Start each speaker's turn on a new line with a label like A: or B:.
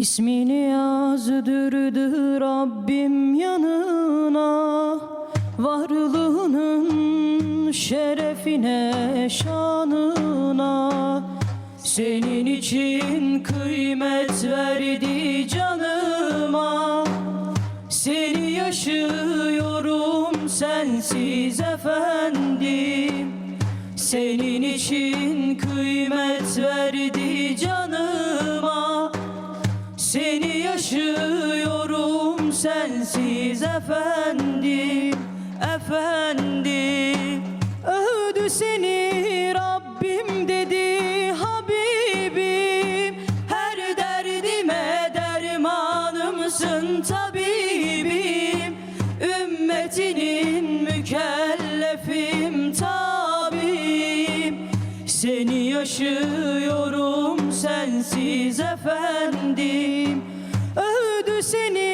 A: İsmini yazdırdı Rabbim yanına. Varlığının şerefine, şanına. Senin için kıymet verdi canıma. Seni yaşıyorum sensiz efendim. Senin için kıymet verdi canıma yaşıyorum sensiz efendim efendim. Övdü seni Rabbim dedi Habibim. Her derdime dermanımsın tabibim. Ümmetinin mükellefim tabim Seni yaşıyorum sensiz efendim. 是你。